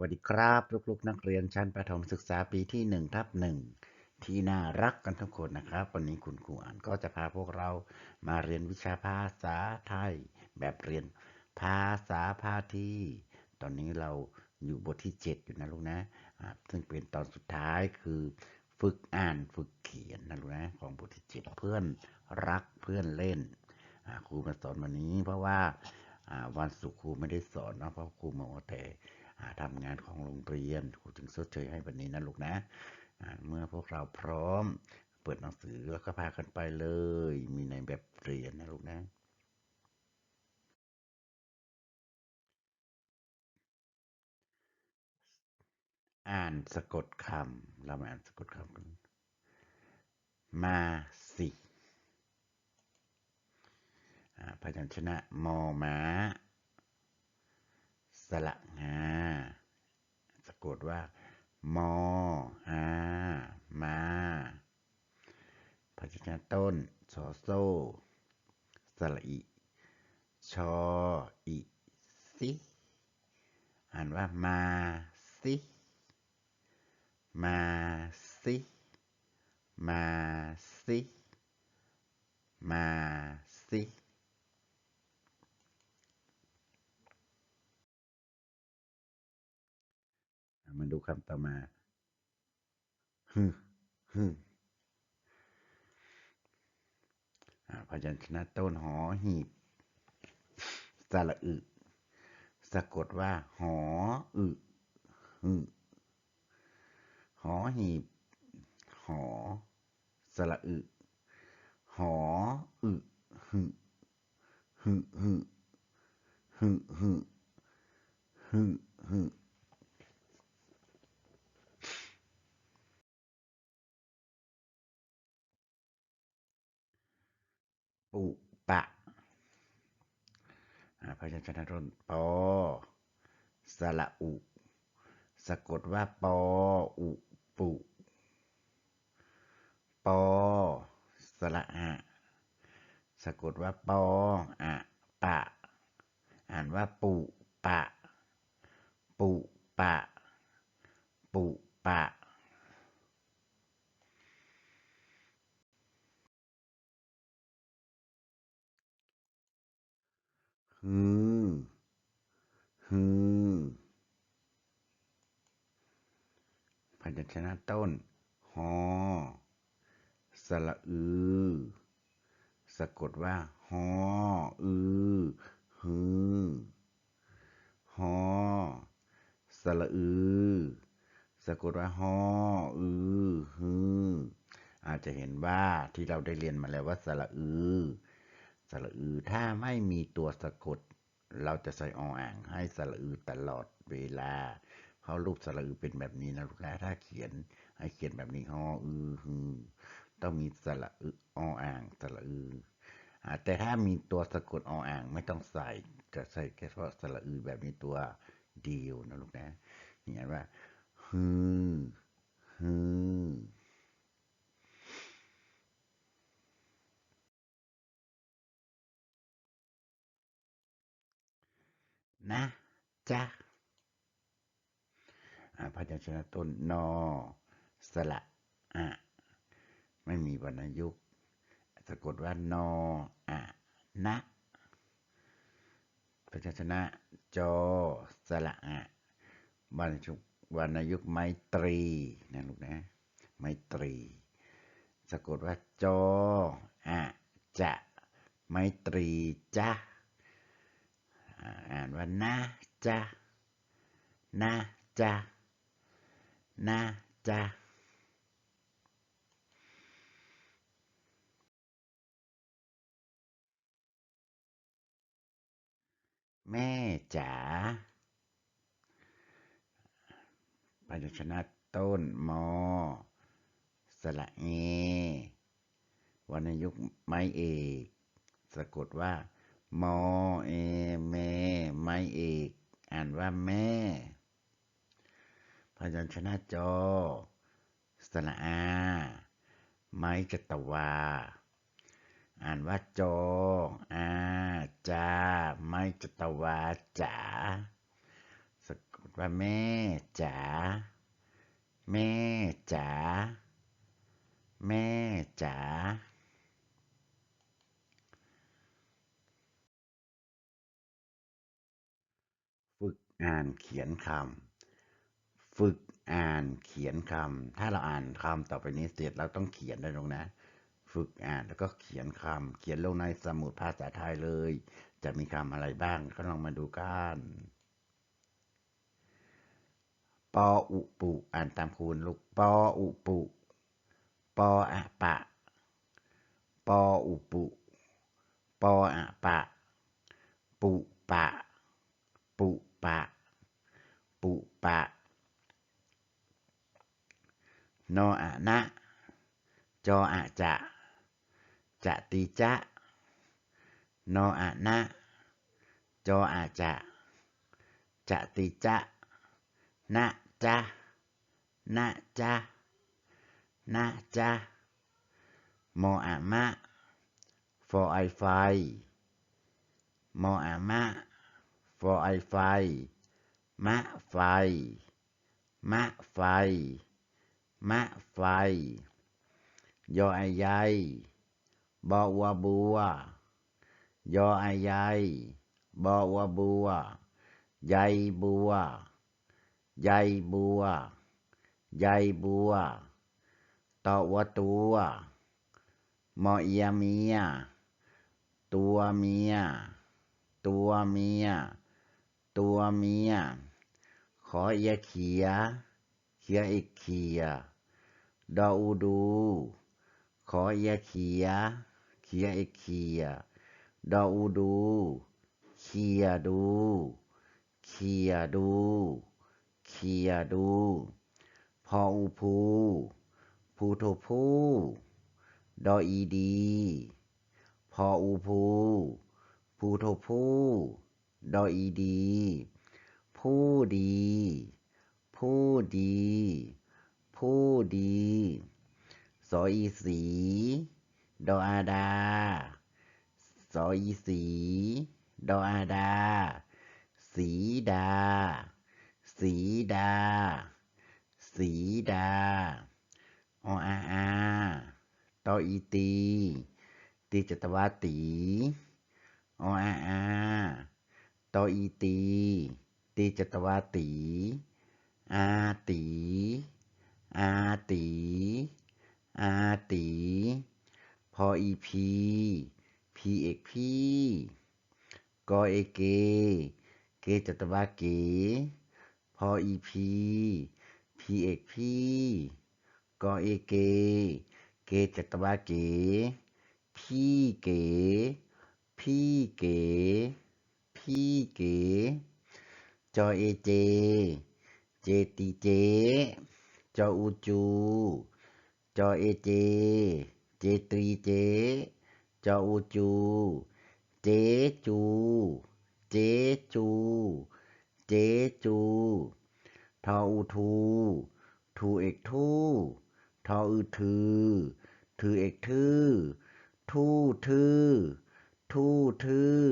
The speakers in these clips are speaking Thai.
วัสดีครับลูกๆนักเรียนชั้นประถมศึกษาปีที่1ทับหนึ่งที่น่ารักกันทุกคนนะครับ วันนี้คุณครูอ่านก็จะพาพวกเรามาเรียนวิชาภาษาไทย แบบเรียนภาษาพาทีตอนนี้เราอยู่บทที่ 7 อยู่นะลูกนะซึ่งเป็นตอนสุดท้ายคือฝึกอ่านฝึกเขียนนะลูกนะของบทที่ 7 เพื่อนรักเพื่อนเล่นครูมาสอนวันนี้ เพราะว่าวันศุกร์ครูไม่ได้สอนนะเพราะครูมาแต่อ่า ทำงานของโรงเรียนครูจึงชดเชยให้วันนี้นะลูกนะเมื่อพวกเราพร้อม เปิดหนังสือแล้วก็พากันไปเลย มีในแบบเรียนนะลูกนะอ่านสะกดคำ เรามาอ่านสะกดคำกัน มาสิพยัญชนะมอม้า ระงาสะกดว่า มออามาพยัญชนะต้นสอโซสระอิชออิสิอ่านว่ามาสิมาสิมาสิมาสิ มาดูคำต่อมาฮึฮึอ่าพยัญชนะต้นหอหีบสระอึ สะกดว่า หออึฮึหอหีบ หอ สระอึ หออึฮึฮึฮึฮึฮึฮึฮึ ปุปะพยัญชนะต้นปอสระอุ สะกดว่าปออุปุปอสระอะ สะกดว่าปออะปะ อ่านว่าปุปะ ปุปะ ปุปะ ฮือฮือพยัญชนะต้น หอ สระอือ สะกดว่า หอ อือ ฮือ หอ สระอือ สะกดว่า หอ อือ ฮือ อาจจะเห็นว่าที่เราได้เรียนมาแล้วว่า สระอือ สระอือถ้าไม่มีตัวสะกด เราจะใส่ออ่างให้สระอือตลอดเวลา เพราะรูปสระอือเป็นแบบนี้นะลูกนะถ้าเขียนให้เขียนแบบนี้ฮออือฮือต้องมีสระอือออ่างสระอือแต่ถ้ามีตัวสะกดออ่างไม่ต้องใส่จะใส่แค่เฉพาะสระอือแบบนี้ตัวเดียวนะลูกนะนี่านว่าฮือฮือ นะจ๊ะพยัญชนะต้นนอสระอะไม่มีวรรณยุกต์สะกดว่านออะนะพยัญชนะจอสระอะวรรณยุกวรรณยุกต์ไมตรีนะลูกนะไมตรี สะกดว่าจออะจะไมตรีจ้า ว่านะจ๊ะนะจ๊ะนะจ๊ะแม่จ๋าพยัญชนะต้นมอ สระเอวรรณยุกต์ไม้เอกสะกดว่า มอเอเมไม้เอกอ่านว่าแม่ พยัญชนะจอสระอา ไม้จตวา อ่านว่าจออาจา ไม้จตวาจ๋าสะกดดว่าแม่จ๋า แม่จ๋า แม่จ๋า ฝึก อ่านเขียนคำฝึกอ่านเขียนคำถ้าเราอ่านคำต่อไปนี้เสร็จเราต้องเขียนด้วยลงนะ ฝึกอ่านแล้วก็เขียนคำเขียนลงในสมุดภาษาไทยเลย จะมีคำอะไรบ้างก็ลองมาดูกันปออุปุ อ่านตามคูณลูกปออุปุปออะปะปออุปุปออะปะ ปุปะ ปุปะ ปุปะนออะนะจออะจะจะติจะนออะนะจออะจะจะติจะนะจะนะจะนะจะมออะมะ for I ไฟมออะมะ for I ไฟ มะไฟ มะไฟ มะไฟ ยอไอใยบอวัวบัว ยอไอใยบอวัวบัว ใยบัว ใยบัว ใยบัวตอวัวตัวมอเอียเมีย ตัวเมีย ตัวเมีย ตัวเมีย ขอเอียเขีย เขียอีกเขีย ดออูดู ขอเอียเขีย เขียอีกเขีย ดออูดู เขียดู เขียดู เขียดู พออูพูพูโทพูดออีดี พออูพูพูโทพูดออีดี ผู้ดี ผู้ดี ผู้ดีสออีสี ดออาดาสออีสี ดออาดา สีดา สีดา สีดาออาอาตออีตี ตีจตวาตีออาอาตออีตี ตีจตวาตี อาตี อาตี อาตี พออีพี พีเอกพีกอเอเก เกจตวาเก พออีพี พีเอกพีกอเอเก เกจตวาเก พี่เก๋ พี่เก๋ พี่เก๋ จอเอเจ เจตีเจ จออูจู จอเอเจ เจตรีเจ จออูจู เจจู เจจู เจจูทออูทู ทูเอกทูทออือถือถือเอกทือ ทูทือ ทูทือ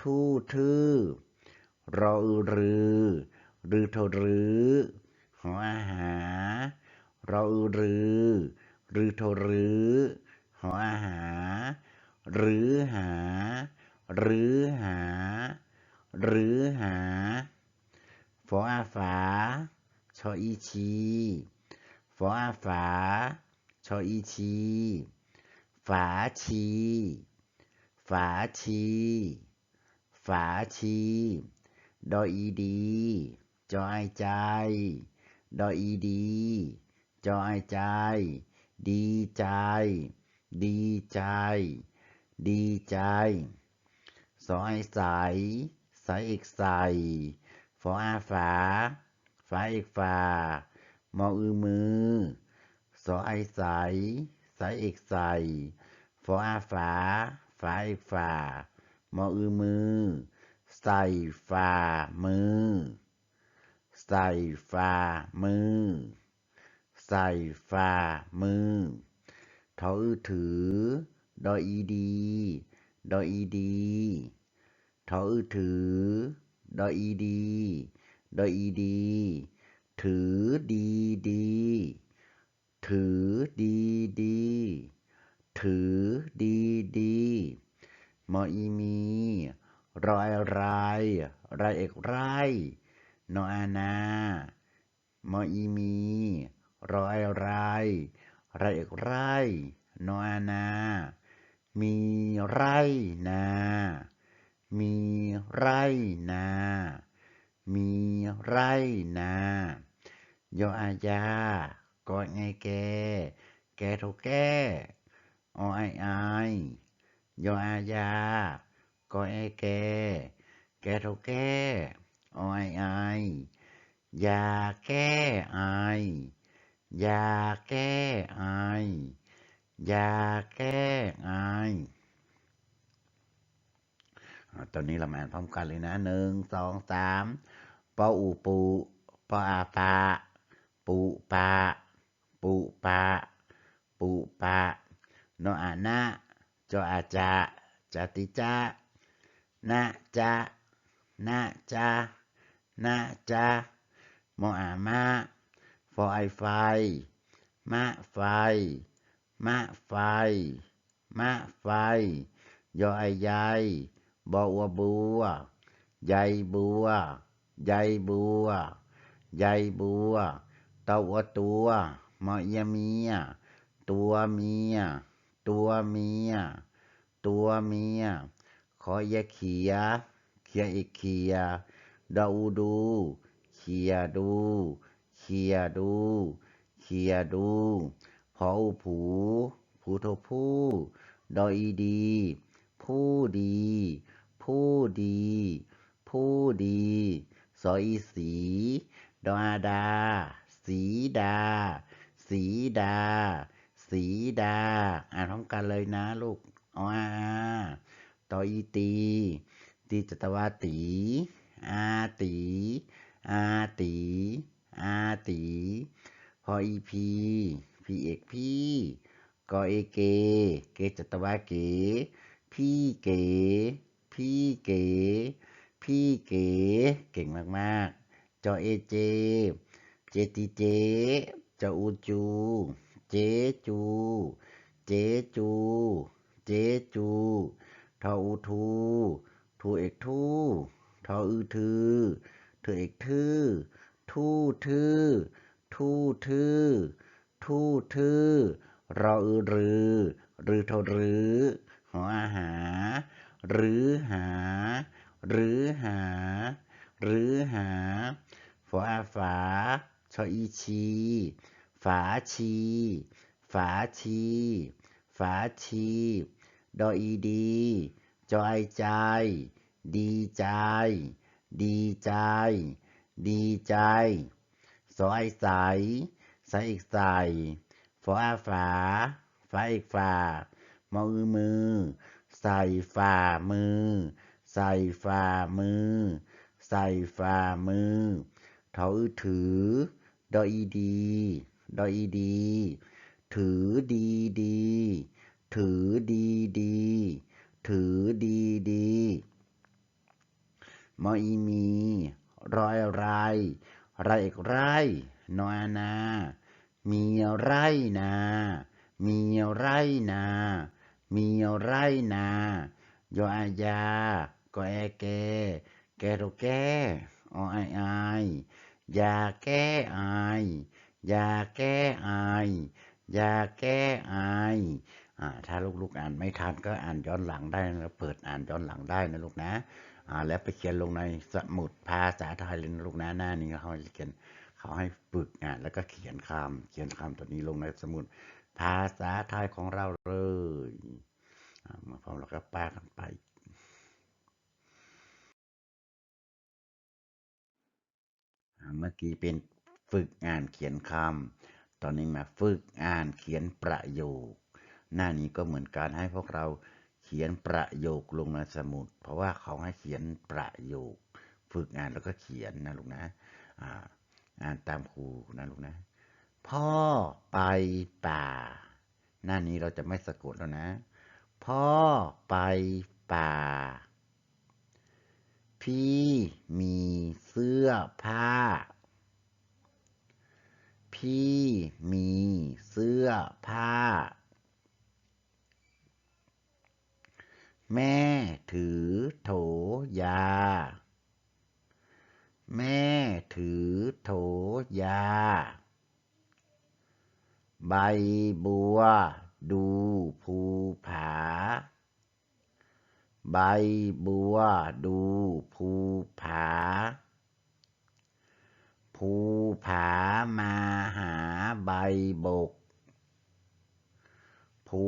ทูทือ รออือรือ รือโทรือ หออาหารออือรือ รือโทรือ หออาหาหรือหา หรือหา หรือหาฟออาฝา ชออีชีฟออาฝา ชออีชี ฝาชี ฝาชี ฝาชี ดออีดี จอไอใจ ดออีดี จอไอใจ ดีใจ ดีใจ ดีใจ สอไอใสใสอีกใสฟออาฝาฝาอีกฝามออือมือ สอไอใสใสอีกใสฟออาฝาฝาอีกฝามออือมือ ใส่ฝ่ามือ ใส่ฝ่ามือ ใส่ฝ่ามือทออือถือ ดออีดี ดออีดีทออือถือ ดออีดี ดออีดี ถือดีดี ถือดีดี ถือดีดี มออีมี รอยไรไรเอกไรนออานา มออีมีรอยไรไรเอกไรนออานา มีไรนา มีไรนา มีไรนายออาญากอไงแก แกท่าแกอไอไอยออาญา กอไอแก แกเท่าแกอไอไอยาแก้ไอยาแก้ไอยาแก้ไอตอนนี้เรามาอ่านพร้อมกันเลยนะหนึ่งสองสามปออูปูปออาปาปูปาปูปาปูปาโนอานะจออาจะจติจะ นะจะนะจะนะจะโมอามาฟอไอไฟมะไฟมะไฟมะไฟ ยอไอใยบอวัวบัวใยบัวใยบัวใยบัวเตาวัวตัวมอยาเมีย ตัวเมีย ตัวเมีย ตัวเมีย อยาเขีย เขียอีกเขียดาอูดู เขียดู เขียดู เขียดู พออูผูผูโทผู้ดออีดี ผู้ดี ผู้ดี ผู้ดีสออีสี ดออาดา สีดา สีดา สีดา อ่านพร้อมกันเลยนะลูก ออา ต่ออีตี ตีจตวาตี อาตี อาตี อาตี พออีพี พีเอกพี่ กอเอเก เกจตวาเก พี่เก พี่เก พี่เก เก่งมากๆ จอเอเจ เจติเจ จออูจู เจจู เจจู เจจู ทออูทูทูเอกทูทออือทือทือเอกทือทูทือทูทือทูทือรออือรือรือเท่ารือหออาหา หรือหา หรือหา หรือหาฝออาฝาชออีชี ฝาชี ฝาชี ฝาชี ดออีดี จอยใจ ดีใจ ดีใจ ดีใจสอไอใสใสอีกใสฝาฝาฝาอีกฝามือมือ ใส่ฝ่ามือ ใส่ฝ่ามือ ใส่ฝ่ามือทออือถือ ดออีดี ดออีดี ถือดีดี ถือดีดี ถือดีดีมอีมี รอยไรไรเอกไรนออานา มีไรนา มีไรนา มีไรนายออาญากอแอแก แกโตแกอไอไอยาแก้ไอยาแก้ไอยาแก้ไอ ถ้าลูกๆอ่านไม่ทันก็อ่านย้อนหลังได้นะเปิดอ่านย้อนหลังได้นะลูกนะแล้วไปเขียนลงในสมุดภาษาไทยเลยนะลูกนะหน้านี้เขาจะเขียนเขาให้ฝึกอ่านแล้วก็เขียนคำเขียนคำตัวนี้ลงในสมุดภาษาไทยของเราเลยมาพร้อมแล้วก็ป้ากันไปเมื่อกี้เป็นฝึกอ่านเขียนคำตอนนี้มาฝึกอ่านเขียนประโยค หน้านี้ก็เหมือนการให้พวกเราเขียนประโยคลงในสมุด เพราะว่าเขาให้เขียนประโยค ฝึกอ่านแล้วก็เขียนนะลูกนะอ่าอ่านตามครูนะลูกนะ พ่อไปป่า หน้านี้เราจะไม่สะกดแล้วนะ พ่อไปป่า พี่มีเสื้อผ้า พี่มีเสื้อผ้า แม่ถือโถยา แม่ถือโถยา ใบบัวดูภูผา ใบบัวดูภูผา ภูผามาหาใบบก ภู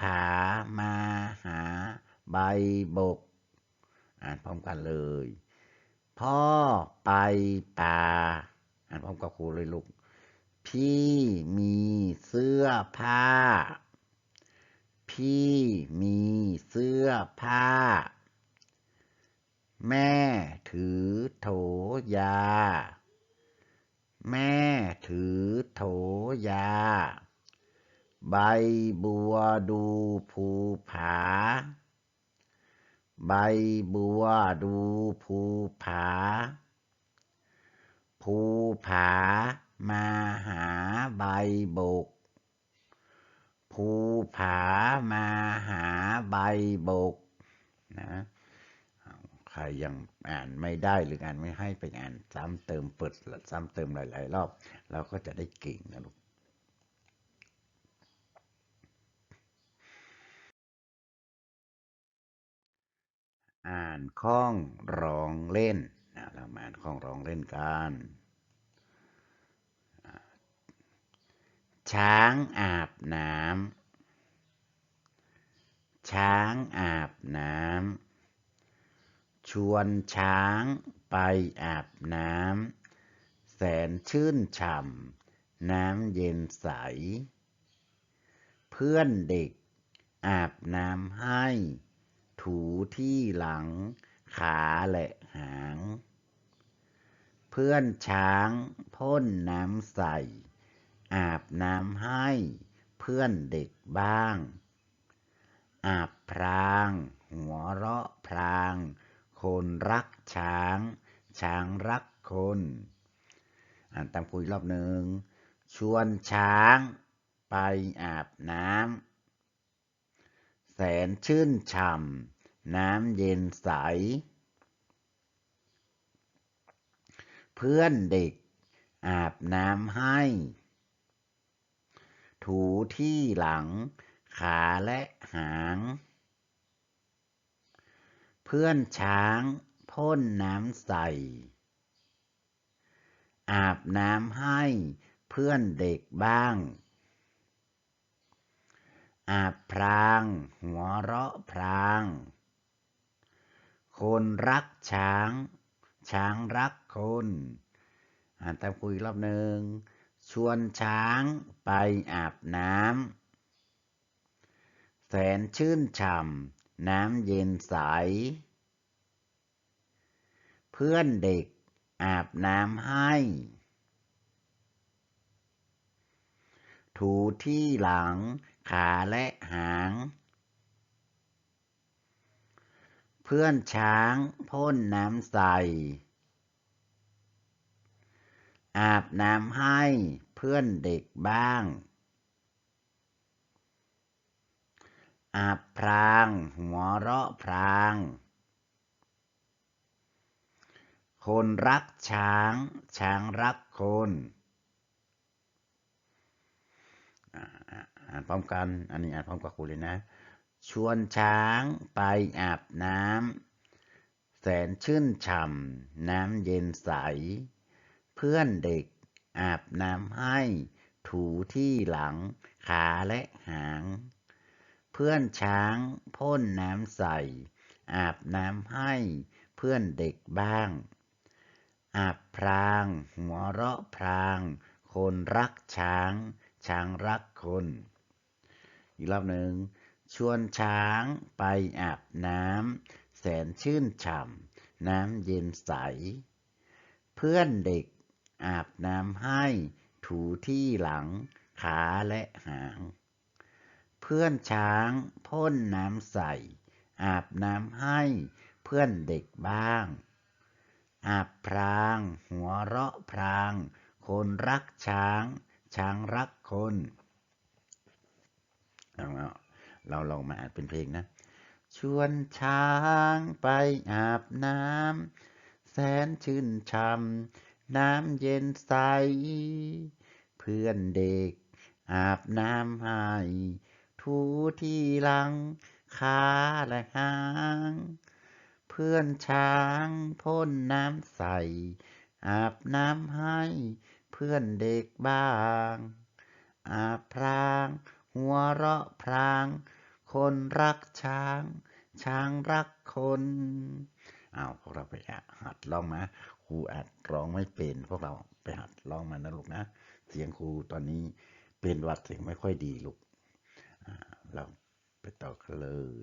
ผามาหา ใบบก อ่านพร้อมกันเลย พ่อไปป่า อ่านพร้อมกับครูเลยลูก พี่มีเสื้อผ้า พี่มีเสื้อผ้า แม่ถือโถยา แม่ถือโถยา ใบบัวดูภูผา ใบบัวดูภูผา ภูผามาหาใบบก ภูผามาหาใบบกนะใครยังอ่านไม่ได้หรืออ่านไม่ให้ไปอ่าน ซ้ำเติมเปิดซ้ำเติมหลาย ๆ รอบ เราก็จะได้เก่งนะลูก อ่านข้องร้องเล่นนะเรามาอ่านข้องร้องเล่นกัน ช้างอาบน้ำ ช้างอาบน้ำ ชวนช้างไปอาบน้ำ แสนชื่นฉ่ำ น้ำเย็นใส เพื่อนเด็กอาบน้ำให้ ถูที่หลัง ขาและหาง เพื่อนช้างพ่นน้ำใส่ อาบน้ำให้เพื่อนเด็กบ้าง อาบพราง หัวเราะพราง คนรักช้าง ช้างรักคน อ่านตามคุยรอบหนึ่ง ชวนช้างไปอาบน้ำ สนชื่นฉ่ำน้ำเย็นใส เพื่อนเด็กอาบน้ำให้ ถูที่หลัง ขาและหาง เพื่อนช้างพ่นน้ำใส อาบน้ำให้เพื่อนเด็กบ้าง อาบพราง หัวเราะพราง คนรักช้าง ช้างรักคนอ่านตามคุยรอบหนึ่ง ชวนช้างไปอาบน้ำ แสนชื่นฉ่ำน้ำเย็นใส เพื่อนเด็กอาบน้ำให้ ถูที่หลัง ขาและหาง เพื่อนช้างพ่นน้ำใส่อาบน้ำให้เพื่อนเด็กบ้าง อาบพรางหัวเราะพรางคนรักช้าง ช้างรักคน อ่านพร้อมกัน อันนี้อ่านพร้อมกับครูเลยนะ ชวนช้างไปอาบน้ำแสนชื่นฉ่ำน้ำเย็นใส เพื่อนเด็กอาบน้ำให้ ถูที่หลังขาและหาง เพื่อนช้างพ่นน้ำใส อาบน้ำให้เพื่อนเด็กบ้าง อาบพราง หัวเราะพราง คนรักช้าง ช้างรักคน อีกรอบหนึ่งชวนช้างไปอาบน้ำแสนชื่นฉ่ำน้ำเย็นใส เพื่อนเด็กอาบน้ำให้ถูที่หลังขาและหาง เพื่อนช้างพ่นน้ำใส อาบน้ำให้เพื่อนเด็กบ้างออาบพราง หัวเราะพราง คนรักช้าง ช้างรักคน เอาเราลองมาอ่านเป็นเพลงนะ ชวนช้างไปอาบน้ำแสนชื่นช่ำน้ำเย็นใส เพื่อนเด็ก อาบน้ำให้ทูที่หลังขาและหาง เพื่อนช้างพ่นน้ำใส อาบน้ำให้เพื่อนเด็กบ้าง อาบพราง หัวเราะพราง คนรักช้าง ช้างรักคนเอาพวกเราไปหัดร้องนะครูอัดร้องไม่เป็นพวกเราไปหัดร้องมานะลูกนะ เสียงครูตอนนี้เป็นวัดเสียงไม่ค่อยดีลูกเราไปต่อกันเลย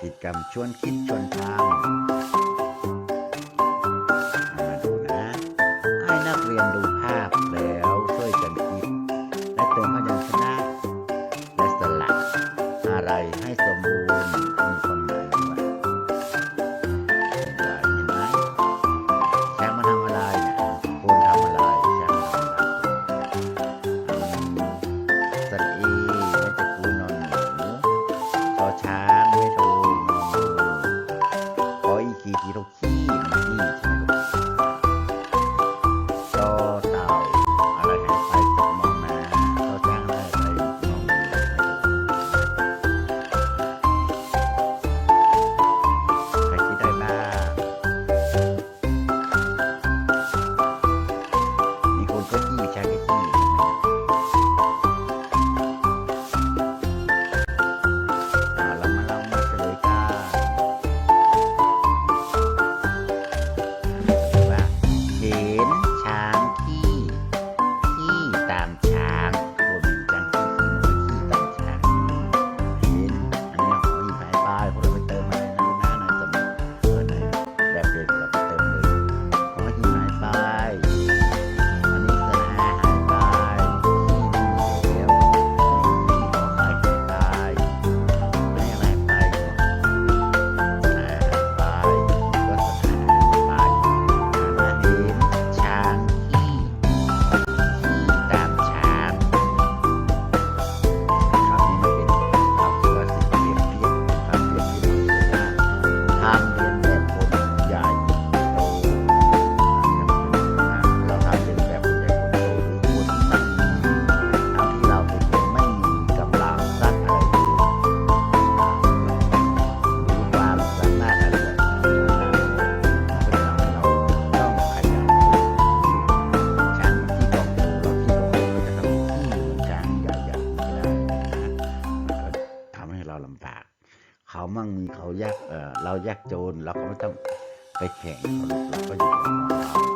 กิจกรรมชวนคิดชวนทำ เขายากเรายากโจนเราก็ไม่ต้องไปแข่งเราก็อยู่ของเรา